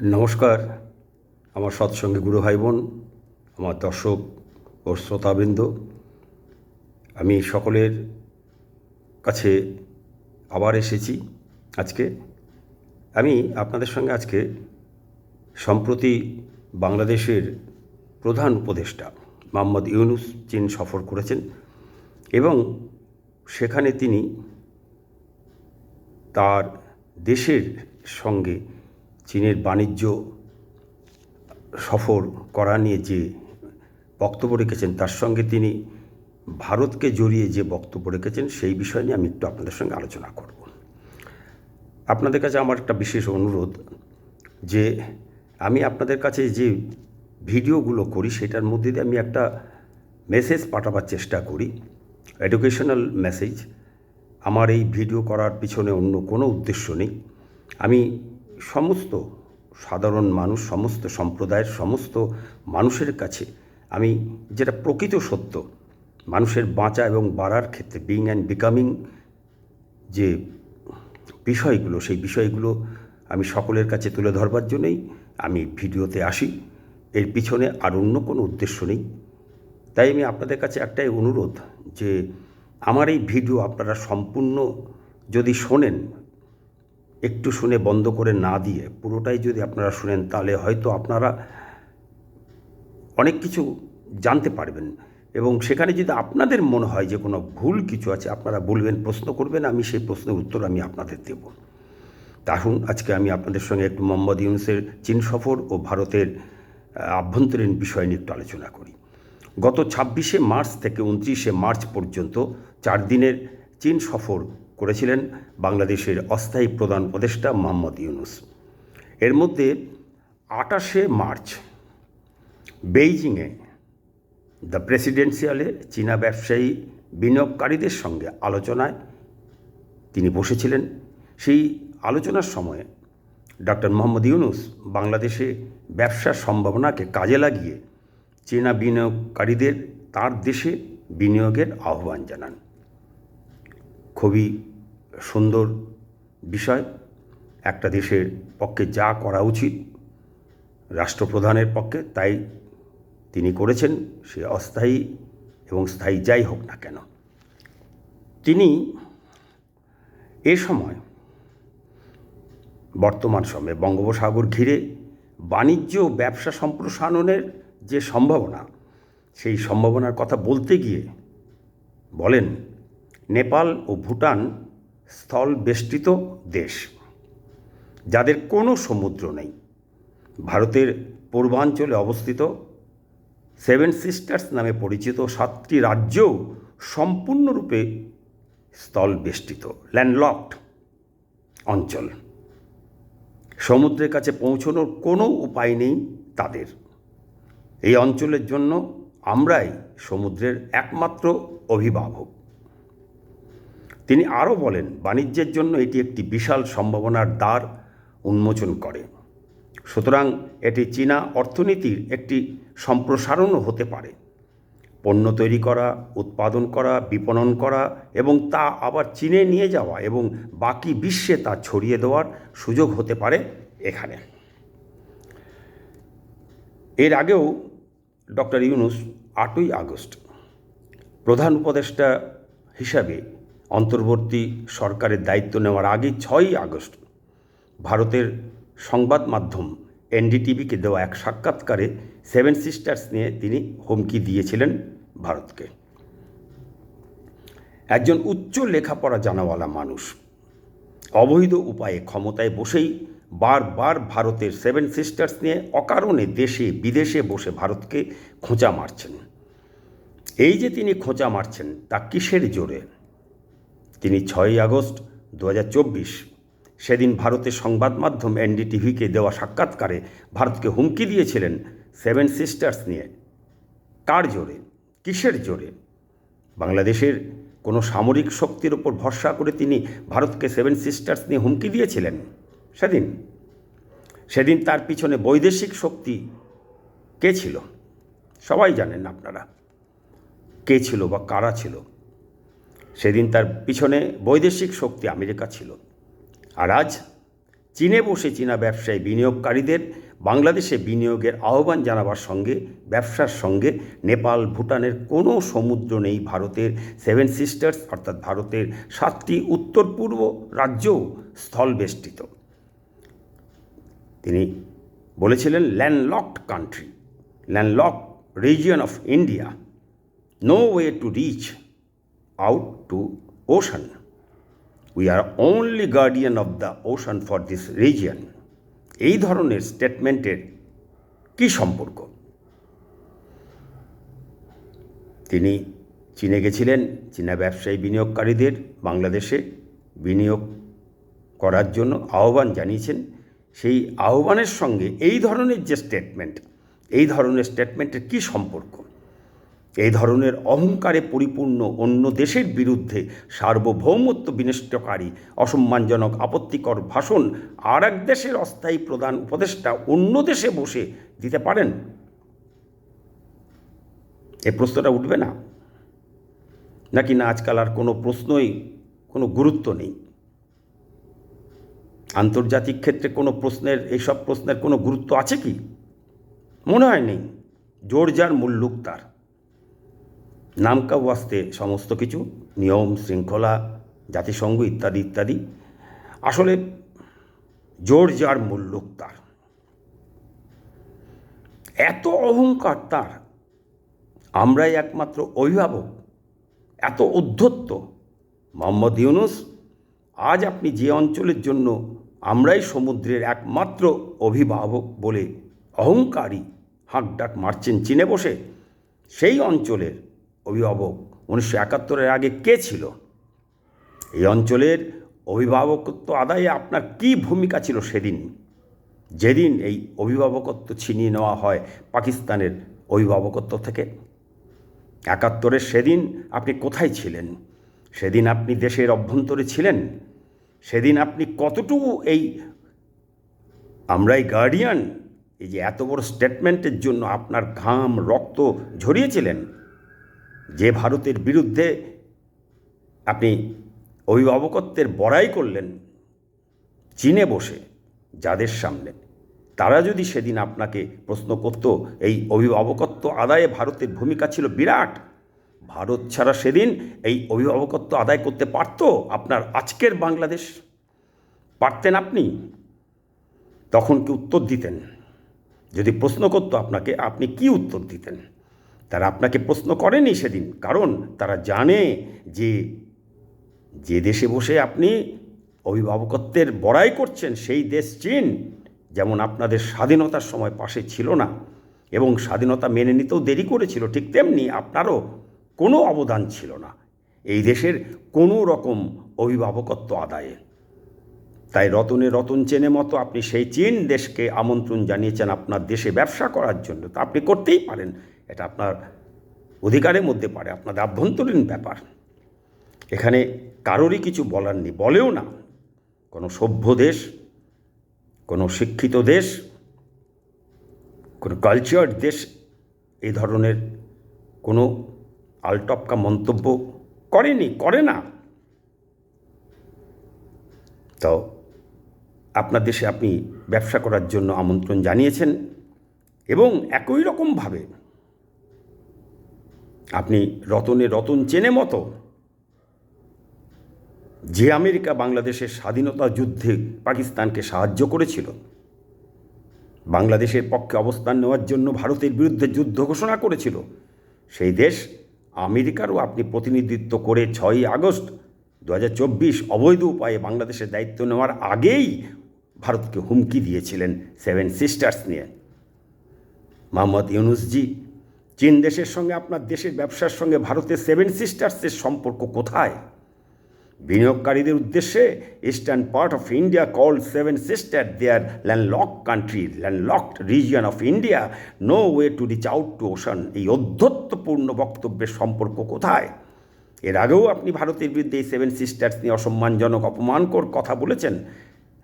নমস্কার। আমার সৎসঙ্গে গুরু ভাই বোন আমার দর্শক ও শ্রোতাবৃন্দ, আমি সকলের কাছে আবার এসেছি আজকে। আমি আপনাদের সঙ্গে আজকে সম্প্রতি বাংলাদেশের প্রধান উপদেষ্টা মোহাম্মদ ইউনুস চীন সফর করেছেন এবং সেখানে তিনি তার দেশের সঙ্গে চীনের বাণিজ্য সফর করা নিয়ে যে বক্তব্য রেখেছেন, তার সঙ্গে তিনি ভারতকে জড়িয়ে যে বক্তব্য রেখেছেন, সেই বিষয় নিয়ে আমি একটু আপনাদের সঙ্গে আলোচনা করব। আপনাদের কাছে আমার একটা বিশেষ অনুরোধ যে আমি আপনাদের কাছে যে ভিডিওগুলো করি, সেটার মধ্যে দিয়ে আমি একটা মেসেজ পাঠাবার চেষ্টা করি এডুকেশনাল মেসেজ আমার এই ভিডিও করার পিছনে অন্য কোনো উদ্দেশ্য নেই। আমি সমস্ত সাধারণ মানুষ, সমস্ত সম্প্রদায়ের, সমস্ত মানুষের কাছে আমি যেটা প্রকৃত সত্য, মানুষের বাঁচা এবং বাড়ার ক্ষেত্রে বিং অ্যান্ড বিকামিং যে বিষয়গুলো, সেই বিষয়গুলো আমি সকলের কাছে তুলে ধরবার জন্যই আমি ভিডিওতে আসি। এর পিছনে আর অন্য কোনো উদ্দেশ্য নেই। তাই আমি আপনাদের কাছে একটাই অনুরোধ যে আমার এই ভিডিও আপনারা সম্পূর্ণ যদি শোনেন একটু শুনে বন্ধ করে না দিয়ে পুরোটাই যদি আপনারা শুনেন, তাহলে হয়তো আপনারা অনেক কিছু জানতে পারবেন। এবং সেখানে যদি আপনাদের মনে হয় যে কোনো ভুল কিছু আছে, আপনারা বলবেন, প্রশ্ন করবেন, আমি সেই প্রশ্নের উত্তর আমি আপনাদের দেব। তাহলে আজকে আমি আপনাদের সঙ্গে একটু মোহাম্মদ ইউনুসের চীন সফর ও ভারতের আভ্যন্তরীণ বিষয় নিয়ে একটু আলোচনা করি। গত ছাব্বিশে মার্চ থেকে উনত্রিশে মার্চ পর্যন্ত চার দিনের চীন সফর করেছিলেন বাংলাদেশের অস্থায়ী প্রধান উপদেষ্টা মোহাম্মদ ইউনুস। এর মধ্যে আটাশে মার্চ বেইজিংয়ে দ্য প্রেসিডেন্সিয়ালে চীনা ব্যবসায়ী বিনিয়োগকারীদের সঙ্গে আলোচনায় তিনি বসেছিলেন। সেই আলোচনার সময়ে ডক্টর মোহাম্মদ ইউনুস বাংলাদেশে ব্যবসার সম্ভাবনাকে কাজে লাগিয়ে চীনা বিনিয়োগকারীদের তার দেশে বিনিয়োগের আহ্বান জানান। খুবই সুন্দর বিষয়। একটা দেশের পক্ষে যা করা উচিত, রাষ্ট্রপ্রধানের পক্ষে তাই তিনি করেছেন, সে অস্থায়ী এবং স্থায়ী যাই হোক না কেন। তিনি এ সময় বর্তমান সময়ে বঙ্গোপসাগর ঘিরে বাণিজ্য ব্যবসা সম্প্রসারণের যে সম্ভাবনা, সেই সম্ভাবনার কথা বলতে গিয়ে বলেন নেপাল ও ভুটান স্থল বেষ্টিত দেশ, যাদের কোনো সমুদ্র নেই। ভারতের পূর্বাঞ্চলে অবস্থিত সেভেন সিস্টার্স নামে পরিচিত সাতটি রাজ্যও সম্পূর্ণরূপে স্থল বেষ্টিত, ল্যান্ডলকড অঞ্চল। সমুদ্রের কাছে পৌঁছানোর কোনো উপায় নেই তাদের। এই অঞ্চলের জন্য আমরাই সমুদ্রের একমাত্র অভিভাবক। তিনি আরও বলেন, বাণিজ্যের জন্য এটি একটি বিশাল সম্ভাবনার দ্বার উন্মোচন করে। সুতরাং এটি চীনা অর্থনীতির একটি সম্প্রসারণও হতে পারে। পণ্য তৈরি করা, উৎপাদন করা, বিপণন করা এবং তা আবার চীনে নিয়ে যাওয়া এবং বাকি বিশ্বে তা ছড়িয়ে দেওয়ার সুযোগ হতে পারে এখানে। এর আগেও ডক্টর ইউনুস আটই আগস্ট প্রধান উপদেষ্টা হিসাবে অন্তর্বর্তী সরকারের দায়িত্ব নেওয়ার আগে ছয়ই আগস্ট ভারতের সংবাদ মাধ্যম এনডিটিভিকে দেওয়া এক সাক্ষাৎকারে সেভেন সিস্টার্স নিয়ে তিনি হুমকি দিয়েছিলেন ভারতকে। একজন উচ্চ লেখাপড়া জানাওয়ালা মানুষ। অবৈধ উপায়ে ক্ষমতায় বসেই বারবার ভারতের সেভেন সিস্টার্স নিয়ে অকারণে দেশে, বিদেশে বসে ভারতকে খোঁচা মারছেন। এই যে তিনি খোঁচা মারছেন, তা কিসের জোরে? তিনি ছয়ই আগস্ট দু হাজার চব্বিশ। সেদিন ভারতের সংবাদ মাধ্যম এনডিটিভিকে দেওয়া সাক্ষাৎকারে ভারতকে হুমকি দিয়েছিলেন সেভেন সিস্টার্স নিয়ে। কার জোরে? কিসের জোরে? বাংলাদেশের কোনো সামরিক শক্তির ওপর ভরসা করে তিনি ভারতকে সেভেন সিস্টার্স নিয়ে হুমকি দিয়েছিলেন? সেদিন? সেদিন তার পিছনে বৈদেশিক শক্তি কে ছিল? সবাই জানেন আপনারা। কে ছিল বা কারা ছিল? সেদিন তার পিছনে বৈদেশিক শক্তি আমেরিকা ছিল। আর আজ চীনে বসে চীনা ব্যবসায়ী বিনিয়োগকারীদের বাংলাদেশে বিনিয়োগের আহ্বান জানাবার সঙ্গে, ব্যবসার সঙ্গে নেপাল, ভুটানের কোনো সমুদ্র নেই, ভারতের সেভেন সিস্টার্স অর্থাৎ ভারতের সাতটি উত্তর পূর্ব রাজ্যও স্থলবেষ্টিত। তিনি বলেছিলেন landlocked country landlock region of India no way to reach out to ocean we are only guardian of the ocean for this region এই ধরনের স্টেটমেন্টের কী সম্পর্ক? তিনি চীনে গেছিলেন, চীনা ব্যবসায়ী বিনিয়োগকারীদের বাংলাদেশে বিনিয়োগ করার জন্য আহ্বান জানিয়েছেন। সেই আহ্বানের সঙ্গে এই ধরনের যে স্টেটমেন্ট এই ধরনের স্টেটমেন্টের কী সম্পর্ক? এই ধরনের অহংকারে পরিপূর্ণ অন্য দেশের বিরুদ্ধে সার্বভৌমত্ব বিনষ্টকারী, অসম্মানজনক, আপত্তিকর ভাষণ আর এক দেশের অস্থায়ী প্রধান উপদেষ্টা অন্য দেশে বসে দিতে পারেন? এ প্রশ্নটা উঠবে না। নাকি না, আজকাল আর কোনো প্রশ্নই, কোনো গুরুত্ব নেই? আন্তর্জাতিক ক্ষেত্রে কোনো প্রশ্নের, এইসব প্রশ্নের কোনো গুরুত্ব আছে কি? মনে হয় নেই। জোর যার মুল্লুক তার। নামকা ওয়াস্তে সমস্ত কিছু, নিয়ম, শৃঙ্খলা, জাতিসংঘ ইত্যাদি ইত্যাদি। আসলে জোর যার মুল্লুক তার। এত অহংকার তার। আমরাই একমাত্র অভিভাবক, এত উদ্ধত্ত। মোহাম্মদ ইউনুস, আজ আপনি যে অঞ্চলের জন্য আমরাই সমুদ্রের একমাত্র অভিভাবক বলে অহংকারী হাঁকডাক মারছেন চিনে বসে, সেই অঞ্চলের অভিভাবক। উনিশশো একাত্তরের আগে কে ছিল? এই অঞ্চলের অভিভাবকত্ব আদায়ে আপনার কী ভূমিকা ছিল সেদিন? যেদিন এই অভিভাবকত্ব ছিনিয়ে নেওয়া হয় পাকিস্তানের অভিভাবকত্ব থেকে। একাত্তরের সেদিন আপনি কোথায় ছিলেন? সেদিন আপনি দেশের অভ্যন্তরে ছিলেন? সেদিন আপনি কতটুকু এই আমরাই গার্ডিয়ান এই যে এত বড় স্টেটমেন্টের জন্য আপনার ঘাম, রক্ত ঝরিয়েছিলেন? যে ভারতের বিরুদ্ধে আপনি অভিভাবকত্বের বড়াই করলেন, চীনে বসে, যাদের সামনে, তারা যদি সেদিন আপনাকে প্রশ্ন করত, এই অভিভাবকত্ব আদায়ে ভারতের ভূমিকা ছিল বিরাট, ভারত ছাড়া সেদিন এই অভিভাবকত্ব আদায় করতে পারত আপনার আজকের বাংলাদেশ? পারতেন আপনি? তখন কি উত্তর দিতেন? যদি প্রশ্ন করতো আপনাকে, আপনি কি উত্তর দিতেন? তারা আপনাকে প্রশ্ন করেনি সেদিন। কারণ তারা জানে যে যে দেশে বসে আপনি অভিভাবকত্বের বড়াই করছেন, সেই দেশ চীন, যেমন আপনাদের স্বাধীনতার সময় পাশে ছিল না এবং স্বাধীনতা মেনে নিতেও দেরি করেছিল, ঠিক তেমনি আপনারও কোনো অবদান ছিল না। এই দেশের কোনো রকম অভিভাবকত্ব আদায়ে। তাই রতনে রতন চেনে মতো আপনি সেই চীন দেশকে আমন্ত্রণ জানিয়েছেন আপনার দেশে ব্যবসা করার জন্য। তা আপনি করতেই পারেন। এটা আপনার অধিকারের মধ্যে পারে আপনাদের আভ্যন্তরীণ ব্যাপার। এখানে কারোরই কিছু বলার নেই, বলেও না। কোনো সভ্য দেশ, কোনো শিক্ষিত দেশ, কোনো কালচার্ড দেশ এই ধরনের কোনো আলটপকা মন্তব্য করেনি, করে না। তো আপনার দেশে আপনি ব্যবসা করার জন্য আমন্ত্রণ জানিয়েছেন এবং একই রকমভাবে আপনি রতনে রতন চেনে মতো যে আমেরিকা বাংলাদেশের স্বাধীনতা যুদ্ধে পাকিস্তানকে সাহায্য করেছিল, বাংলাদেশের পক্ষে অবস্থান নেওয়ার জন্য ভারতের বিরুদ্ধে যুদ্ধ ঘোষণা করেছিল, সেই দেশ আমেরিকারও আপনি প্রতিনিধিত্ব করে ছয়ই আগস্ট দু হাজার চব্বিশ অবৈধ উপায়ে বাংলাদেশের দায়িত্ব নেওয়ার আগেই ভারতকে হুমকি দিয়েছিলেন সেভেন সিস্টার্স নিয়ে। মোহাম্মদ ইউনুসজি চীন দেশের সঙ্গে আপনার দেশের ব্যবসার সঙ্গে ভারতের সেভেন সিস্টার্সের সম্পর্ক কোথায়? বিনিয়োগকারীদের উদ্দেশ্যে eastern part of India call seven sister their landlock country landlocked region of India no way to reach out to ocean এই অধ্যত্বপূর্ণ বক্তব্যের সম্পর্ক কোথায়? এর আগেও আপনি ভারতের বিরুদ্ধে এই সেভেন সিস্টার্স নিয়ে অসম্মানজনক অপমানকর কথা বলেছেন।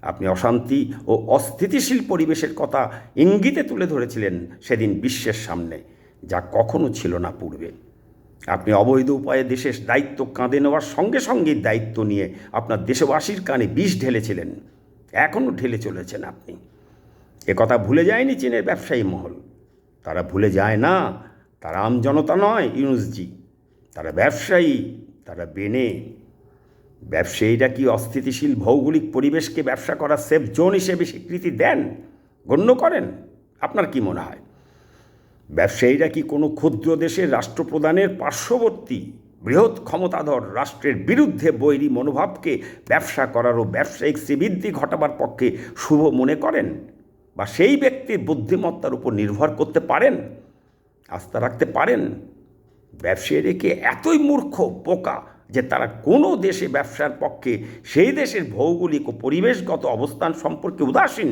আপনি অশান্তি ও অস্থিতিশীল পরিবেশের কথা ইঙ্গিতে তুলে ধরেছিলেন সেদিন বিশ্বের সামনে। যা কখনো ছিল না পূর্বে। আপনি অবৈধ উপায়ে দেশের দায়িত্ব কাঁধে নেওয়ার সঙ্গে সঙ্গে দায়িত্ব নিয়ে আপনার দেশবাসীর কানে বিষ ঢেলেছিলেন। এখনও ঢেলে চলেছেন আপনি। এ কথা ভুলে যায়নি চীনের ব্যবসায়ী মহল। তারা ভুলে যায় না, তারা আমজনতা নয়, ইউনুসজি। তারা ব্যবসায়ী, তারা বেনে। ব্যবসায়ীরা কি অস্থিতিশীল ভৌগোলিক পরিবেশকে ব্যবসা করার সেফ জোন হিসেবে স্বীকৃতি দেন, গণ্য করেন? আপনার কি মনে হয়? ব্যবসায়ীরা কি কোনো ক্ষুদ্র দেশের রাষ্ট্রপ্রধানের পার্শ্ববর্তী বৃহৎ ক্ষমতাধর রাষ্ট্রের বিরুদ্ধে বৈরী মনোভাবকে ব্যবসা করার ও ব্যবসায়িক শ্রীবৃদ্ধি ঘটাবার পক্ষে শুভ মনে করেন? বা সেই ব্যক্তির বুদ্ধিমত্তার উপর নির্ভর করতে পারেন? আস্থা রাখতে পারেন? ব্যবসায়ীরা কি এতই মূর্খ, বোকা যে তারা কোনো দেশে ব্যবসার পক্ষে সেই দেশের ভৌগোলিক ও পরিবেশগত অবস্থান সম্পর্কে উদাসীন?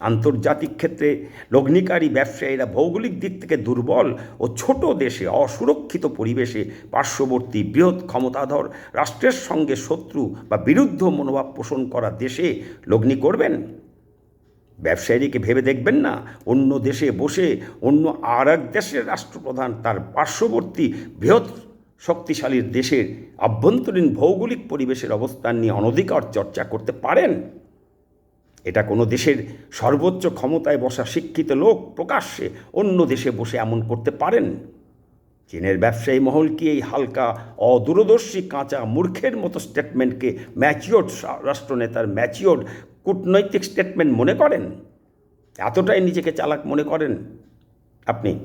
আন্তর্জাতিক ক্ষেত্রে লগ্নিকারী ব্যবসায়ীরা ভৌগোলিক দিক থেকে দুর্বল ও ছোট দেশে অসুরক্ষিত পরিবেশে পার্শ্ববর্তী বৃহৎ ক্ষমতাধর রাষ্ট্রের সঙ্গে শত্রু বা বিরুদ্ধ মনোভাব পোষণ করা দেশে লগ্নি করবেন? ব্যবসায়ীকে ভেবে দেখবেন না। অন্য দেশে বসে অন্য আর এক দেশের রাষ্ট্রপ্রধান তার পার্শ্ববর্তী বৃহৎ শক্তিশালী দেশের আভ্যন্তরীণ ভৌগোলিক পরিবেশের অবস্থান নিয়ে অনধিকার চর্চা করতে পারেন। এটা কোনো দেশের সর্বোচ্চ ক্ষমতায় বসা শিক্ষিত লোক প্রকাশ্যে অন্য দেশে বসে এমন করতে পারেন? চীনের ব্যবসায়ী মহল কি এই হালকা, অদূরদর্শী, কাঁচা, মূর্খের মতো স্টেটমেন্টকে ম্যাচিওর্ড রাষ্ট্রনেতার ম্যাচিওর্ড কূটনৈতিক স্টেটমেন্ট মনে করেন? এতটাই নিজেকে চালাক মনে করেন? আপনি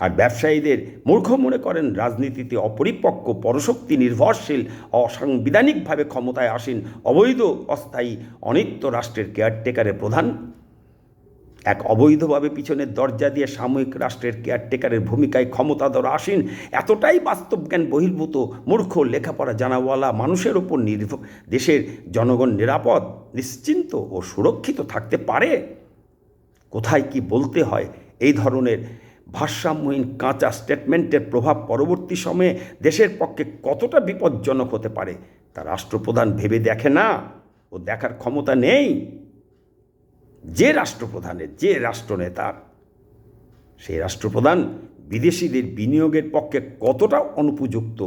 আর ব্যবসায়ীদের মূর্খ মনে করেন রাজনীতিতে অপরিপক্ক, পরশক্তি নির্ভরশীল, অসাংবিধানিকভাবে ক্ষমতায় আসীন অবৈধ, অস্থায়ী, অনিত্য রাষ্ট্রের কেয়ারটেকারের প্রধান। এক অবৈধভাবে পিছনের দরজা দিয়ে সাময়িক রাষ্ট্রের কেয়ারটেকারের ভূমিকায় ক্ষমতাধর আসীন, এতটাই বাস্তবজ্ঞান বহির্ভূত, মূর্খ লেখাপড়া জানাওয়ালা মানুষের ওপর নির্ভর দেশের জনগণ নিরাপদ, নিশ্চিন্ত ও সুরক্ষিত থাকতে পারে? কোথায় কি বলতে হয়? এই ধরনের ভারসাম্যহীন কাঁচা স্টেটমেন্টের প্রভাব পরবর্তী সময়ে দেশের পক্ষে কতটা বিপজ্জনক হতে পারে, তা রাষ্ট্রপ্রধান ভেবে দেখে না ও দেখার ক্ষমতা নেই। যে রাষ্ট্রপ্রধানের যে রাষ্ট্রনেতার সেই রাষ্ট্রপ্রধান বিদেশিদের বিনিয়োগের পক্ষে কতটা অনুপযুক্ত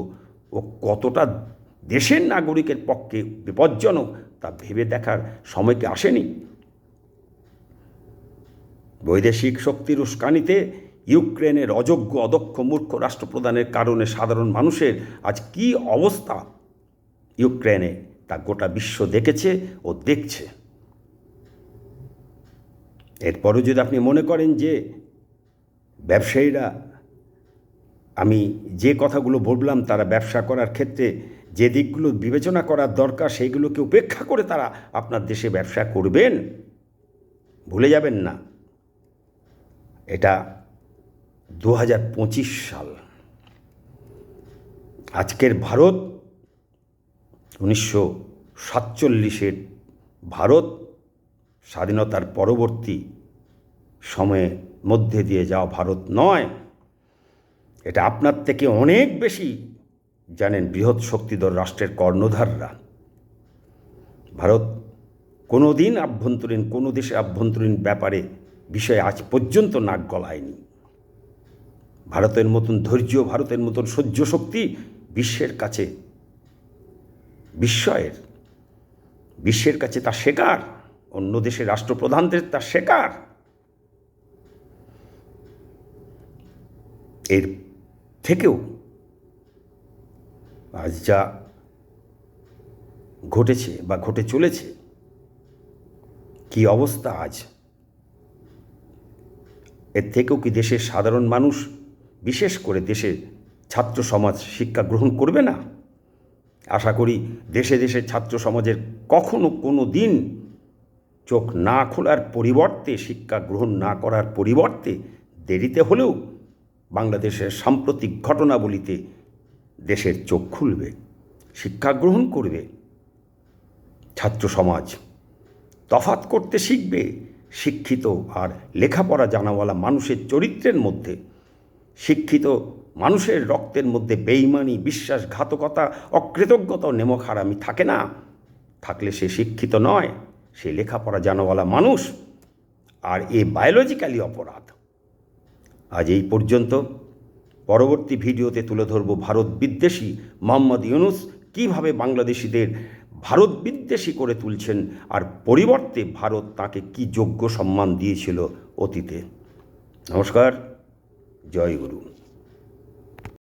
ও কতটা দেশের নাগরিকের পক্ষে বিপজ্জনক, তা ভেবে দেখার সময় কি আসেনি। বৈদেশিক শক্তির উস্কানিতে ইউক্রেনের অযোগ্য অদক্ষ মূর্খ রাষ্ট্রপ্রধানের কারণে সাধারণ মানুষের আজ কি অবস্থা? ইউক্রেনে তা গোটা বিশ্ব দেখেছে ও দেখছে। এরপরও যদি আপনি মনে করেন যে ব্যবসায়ীরা, আমি যে কথাগুলো বললাম তারা ব্যবসা করার ক্ষেত্রে যে দিকগুলো বিবেচনা করার দরকার সেইগুলোকে উপেক্ষা করে তারা আপনার দেশে ব্যবসা করবেন, ভুলে যাবেন না। এটা দু হাজার পঁচিশ সাল। আজকের ভারত, উনিশশো সাতচল্লিশের ভারত স্বাধীনতার পরবর্তী সময়ে মধ্যে দিয়ে যাওয়া ভারত নয়। এটা আপনার থেকে অনেক বেশি জানেন বৃহৎ শক্তিধর রাষ্ট্রের কর্ণধাররা। ভারত কোনো দিন আভ্যন্তরীণ, কোনো দেশের আভ্যন্তরীণ ব্যাপারে বিষয়ে আজ পর্যন্ত নাক গলায়নি। ভারতের মতন ধৈর্য ভারতের মতন সহ্য শক্তি বিশ্বের কাছে। বিস্ময়ের। বিশ্বের কাছে তা শেখার। অন্য দেশের রাষ্ট্রপ্রধানদের তা শেখার। এর থেকেও আজ যা ঘটেছে বা ঘটে চলেছে, কি অবস্থা আজ? এর থেকেও কি দেশের সাধারণ মানুষ বিশেষ করে দেশের ছাত্র সমাজ শিক্ষা গ্রহণ করবে না। আশা করি দেশে দেশে ছাত্র সমাজের কখনো কোনো দিন চোখ না খোলার পরিবর্তে, শিক্ষা গ্রহণ না করার পরিবর্তে দেরিতে হলেও বাংলাদেশের সাম্প্রতিক ঘটনাবলিতে দেশের চোখ খুলবে, শিক্ষা গ্রহণ করবে, ছাত্র সমাজ তফাত করতে শিখবে, শিক্ষিত আর লেখাপড়া জানাওয়ালা মানুষের চরিত্রের মধ্যে শিক্ষিত মানুষের রক্তের মধ্যে বেইমানি, বিশ্বাসঘাতকতা, অকৃতজ্ঞতা নেমক হারামি থাকে না। থাকলে সে শিক্ষিত নয়, সে লেখাপড়া জানাওয়ালা মানুষ, আর এ বায়োলজিক্যালি অপরাধ। আজ এই পর্যন্ত। পরবর্তী ভিডিওতে তুলে ধরব ভারত বিদ্বেষী মোহাম্মদ ইউনুস কীভাবে বাংলাদেশিদের ভারত বিদ্বেষী করে তুলছেন আর পরিবর্তে ভারত তাকে কি যোগ্য সম্মান দিয়েছিল অতীতে। নমস্কার। জয় গুরু।